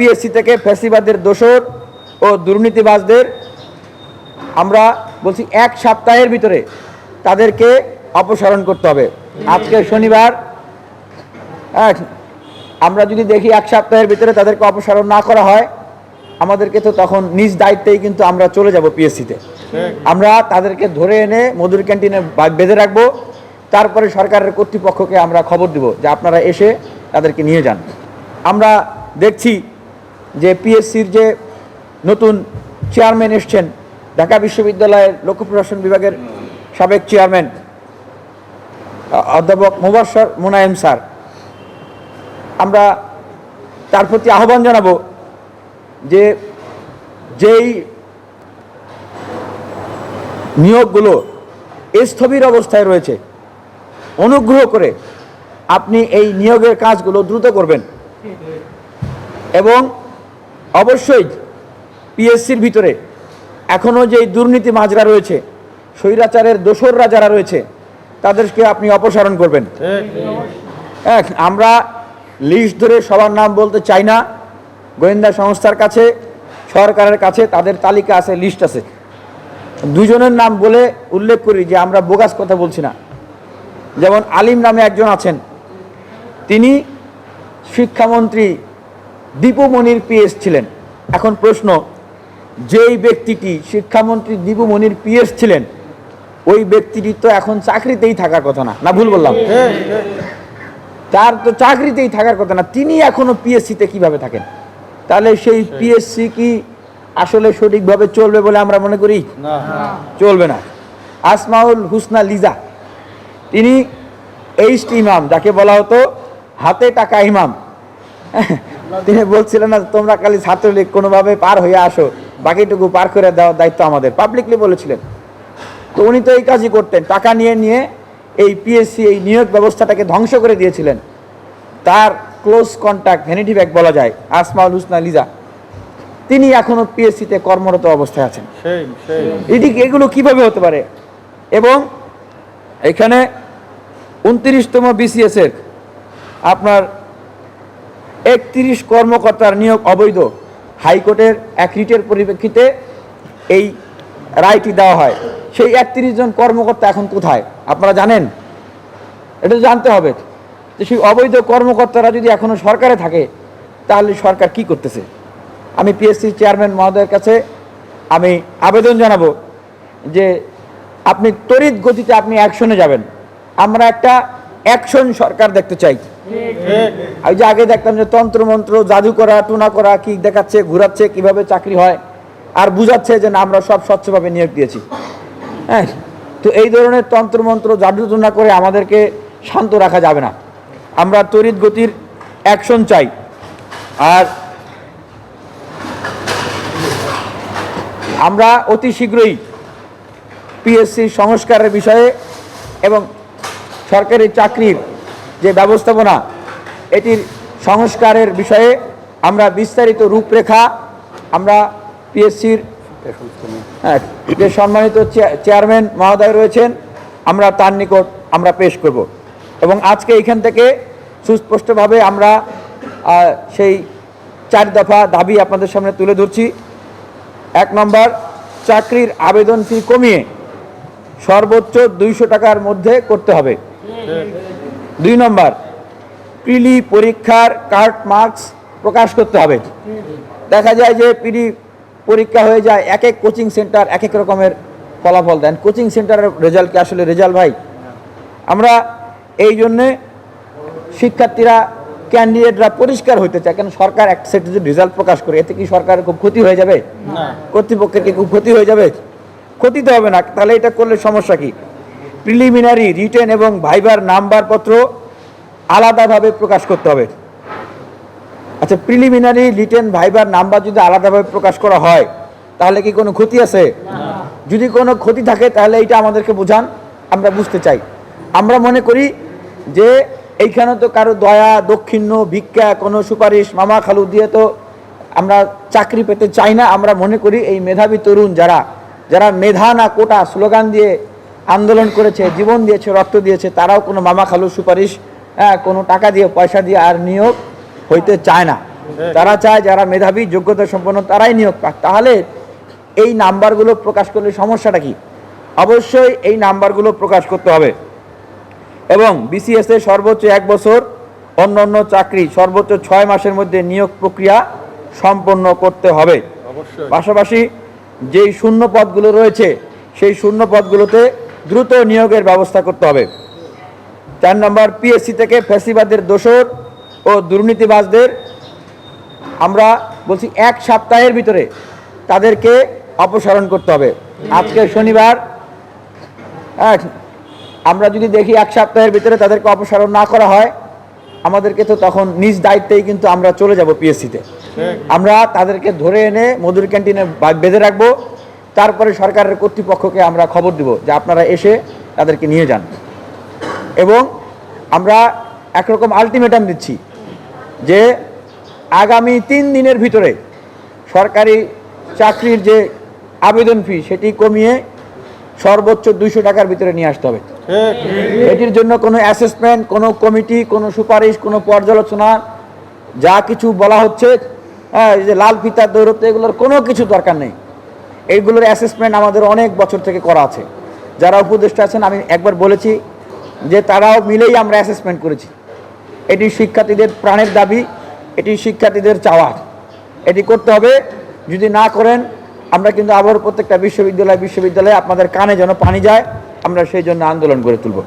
PSC থেকে ফ্যাসিবাদের দোষর ও দুর্নীতিবাজদের আমরা বলছি এক সপ্তাহের ভিতরে তাদেরকে অপসারণ করতে হবে। আজকে শনিবার হ্যাঁ, আমরা যদি দেখি এক সপ্তাহের ভিতরে তাদেরকে অপসারণ না করা হয় আমাদেরকে তো তখন নিজ দায়িত্বেই কিন্তু আমরা চলে যাব পিএসসিতে। আমরা তাদেরকে ধরে এনে মধুর ক্যান্টিনে বেঁধে রাখব। তারপরে সরকারের কর্তৃপক্ষকে আমরা খবর দিব যে আপনারা এসে তাদেরকে নিয়ে যান। আমরা দেখছি যে পিএসসির যে নতুন চেয়ারম্যান এসছেন, ঢাকা বিশ্ববিদ্যালয়ের লোক প্রশাসন বিভাগের সাবেক চেয়ারম্যান অধ্যাপক মুবাসর মোনায়েম স্যার। আমরা তার প্রতি আহ্বান জানাব যে যেই নিয়োগগুলো স্থবির অবস্থায় রয়েছে, অনুগ্রহ করে আপনি এই নিয়োগের কাজগুলো দ্রুত করবেন। এবং অবশ্যই পিএসসির ভিতরে এখনও যেই দুর্নীতি মাজরা রয়েছে, স্বৈরাচারের দোসররা যারা রয়েছে, তাদেরকে আপনি অপসারণ করবেন। হ্যাঁ আমরা লিস্ট ধরে সবার নাম বলতে চাই না। গোয়েন্দা সংস্থার কাছে, সরকারের কাছে তাদের তালিকা আছে, লিস্ট আছে। দুজনের নাম বলে উল্লেখ করি যে আমরা বোগাস কথা বলছি না। যেমন আলিম নামে একজন আছেন। তিনি শিক্ষামন্ত্রী দীপুমণির পিএস ছিলেন। এখন প্রশ্ন যেই ব্যক্তিটি শিক্ষামন্ত্রী দীপুমণির পিএস ছিলেন ওই ব্যক্তিটি তো এখন চাকরিতেই থাকার কথা না না ভুল বললাম? তার তো চাকরিতেই থাকার কথা না তিনি এখনও পিএসসিতে কীভাবে থাকেন? তাহলে সেই পিএসসি কি আসলে সঠিকভাবে চলবে বলে আমরা মনে করি? চলবে না। আসমাউল হুসনা লিজা তিনি এইচটি ইমাম যাকে বলা হতো হাতে টাকা ইমাম। তিনি বলছিলেন না তোমরা খালি ছাত্রলীগ কোনোভাবে পার হয়ে আসো। বাকিটুকু পার করে দেওয়ার দায়িত্ব আমাদের। পাবলিকলি বলেছিলেন। তো উনি তো এই কাজই করতেন। টাকা নিয়ে নিয়ে এই পিএসসি এই নিয়োগ ব্যবস্থাটাকে ধ্বংস করে দিয়েছিলেন। তার ক্লোজ কন্ট্যাক্ট ভ্যানিটি ব্যাগ বলা যায় আসমাউল হুসনা লিজা। তিনি এখনও পিএসসিতে কর্মরত অবস্থায় আছেন। এটি এগুলো কীভাবে হতে পারে? এবং এখানে উনত্রিশতম বিসিএস এর আপনার একত্রিশ কর্মকর্তার নিয়োগ অবৈধ। হাইকোর্টের এক রিটের পরিপ্রেক্ষিতে এই রায়টি দেওয়া হয়। সেই একত্রিশ জন কর্মকর্তা এখন কোথায়? আপনারা জানেন? এটা জানতে হবে। যে সেই অবৈধ কর্মকর্তারা যদি এখনও সরকারে থাকে, তাহলে সরকার কি করতেছে? আমি পিএসসি চেয়ারম্যান মহোদয়ের কাছে আমি আবেদন জানাব যে আপনি তড়িৎ গতিতে আপনি অ্যাকশনে যাবেন। আমরা একটা অ্যাকশন সরকার দেখতে চাই। আমি যে আগে দেখতাম যে তন্ত্রমন্ত্র জাদু করা টুনা করা কি দেখাচ্ছে, ঘুরাচ্ছে, কীভাবে চাকরি হয়, আর বুঝাচ্ছে যে না, আমরা সব স্বচ্ছভাবে নিয়োগ দিয়েছি। হ্যাঁ? তো এই ধরনের তন্ত্রমন্ত্র, জাদু টুনা করে আমাদেরকে শান্ত রাখা যাবে না। আমরা তড়িৎ গতির অ্যাকশন চাই। আর আমরা অতি শীঘ্রই পিএসসি সংস্কারের বিষয়ে এবং সরকারি চাকরির যে ব্যবস্থাপনা এটির সংস্কারের বিষয়ে আমরা বিস্তারিত রূপরেখা আমরা পিএসসির হ্যাঁ, যে সম্মানিত চেয়া- চেয়ারম্যান মহোদয় রয়েছেন আমরা তার নিকট আমরা পেশ করব। এবং আজকে এখান থেকে সুস্পষ্টভাবে আমরা সেই চার দফা দাবি আপনাদের সামনে তুলে ধরছি। এক নম্বর চাকরির আবেদন ফি কমিয়ে সর্বোচ্চ দুইশো টাকার মধ্যে করতে হবে। দুই নম্বর প্রিলি পরীক্ষার কার্ড মার্কস প্রকাশ করতে হবে। দেখা যায় যে প্রিলি পরীক্ষা হয়ে যায় এক এক কোচিং সেন্টার এক এক রকমের ফলাফল দেন। কোচিং সেন্টারের রেজাল্ট কি আসলে রেজাল্ট ভাই? আমরা এই জন্যে শিক্ষার্থীরা ক্যান্ডিডেটরা পরিষ্কার হইতে চায় কেন সরকার এক সেট যদি রেজাল্ট প্রকাশ করে এতে কি সরকারের খুব ক্ষতি হয়ে যাবে? কর্তৃপক্ষের কি খুব ক্ষতি হয়ে যাবে? ক্ষতি তো হবে না তাহলে এটা করলে সমস্যা কি? প্রিলিমিনারি রিটেন এবং ভাইবার নাম্বারপত্র আলাদাভাবে প্রকাশ করতে হবে। আচ্ছা প্রিলিমিনারি রিটেন ভাইবার নাম্বার যদি আলাদাভাবে প্রকাশ করা হয় তাহলে কি কোনো ক্ষতি আছে? যদি কোনো ক্ষতি থাকে তাহলে এটা আমাদেরকে বোঝান আমরা বুঝতে চাই। আমরা মনে করি যে এইখানে তো কারও দয়া দক্ষিণ্য ভিক্ষা কোনো সুপারিশ মামা খালু দিয়ে তো আমরা চাকরি পেতে চাই না। আমরা মনে করি এই মেধাবী তরুণ যারা যারা মেধা না কোটা স্লোগান দিয়ে আন্দোলন করেছে জীবন দিয়েছে রক্ত দিয়েছে তারাও কোনো মামা খালু সুপারিশ হ্যাঁ কোনো টাকা দিয়ে পয়সা দিয়ে আর নিয়োগ হইতে চায় না। তারা চায় যারা মেধাবী যোগ্যতা সম্পন্ন তারাই নিয়োগ পাক। তাহলে এই নাম্বারগুলো প্রকাশ করলে সমস্যাটা কি? অবশ্যই এই নাম্বারগুলো প্রকাশ করতে হবে। এবং বিসিএস এ সর্বোচ্চ এক বছর অন্য অন্য চাকরি সর্বোচ্চ ছয় মাসের মধ্যে নিয়োগ প্রক্রিয়া সম্পন্ন করতে হবে। পাশাপাশি যেই শূন্য পদগুলো রয়েছে সেই শূন্য পদগুলোতে দ্রুত নিয়োগের ব্যবস্থা করতে হবে। চার নম্বর পিএসসি থেকে ফ্যাসিবাদের দোষর ও দুর্নীতিবাজদের আমরা বলছি এক সপ্তাহের ভিতরে তাদেরকে অপসারণ করতে হবে। আজকে শনিবার হ্যাঁ আমরা যদি দেখি এক সপ্তাহের ভিতরে তাদেরকে অপসারণ না করা হয় আমাদেরকে তো তখন নিজ দায়িত্বেই কিন্তু আমরা চলে যাব পিএসসিতে আমরা তাদেরকে ধরে এনে মধুর ক্যান্টিনে বেঁধে রাখব। তারপরে সরকারের কর্তৃপক্ষকে আমরা খবর দিব যে আপনারা এসে তাদেরকে নিয়ে যান। এবং আমরা একরকম আলটিমেটাম দিচ্ছি যে আগামী তিন দিনের ভিতরে সরকারি চাকরির যে আবেদন ফি, সেটি কমিয়ে সর্বোচ্চ দুইশো টাকার ভিতরে নিয়ে আসতে হবে। এটির জন্য কোনো অ্যাসেসমেন্ট কোনো কমিটি কোনো সুপারিশ, কোনো পর্যালোচনা, যা কিছু বলা হচ্ছে হ্যাঁ যে লাল ফিতার দৌরত্ব এগুলোর কোনো কিছু দরকার নেই। এইগুলোর অ্যাসেসমেন্ট আমাদের অনেক বছর থেকে করা আছে। যারা উপদেষ্টা আছেন, আমি একবার বলেছি যে তারাও মিলেই আমরা অ্যাসেসমেন্ট করেছি। এটি শিক্ষার্থীদের প্রাণের দাবি, এটি শিক্ষার্থীদের চাওয়া। এটি করতে হবে, যদি না করেন, আমরা কিন্তু আবার প্রত্যেকটা বিশ্ববিদ্যালয়, বিশ্ববিদ্যালয়ে আপনাদের কানে যেন পানি যায়, আমরা সেই জন্য আন্দোলন গড়ে তুলব।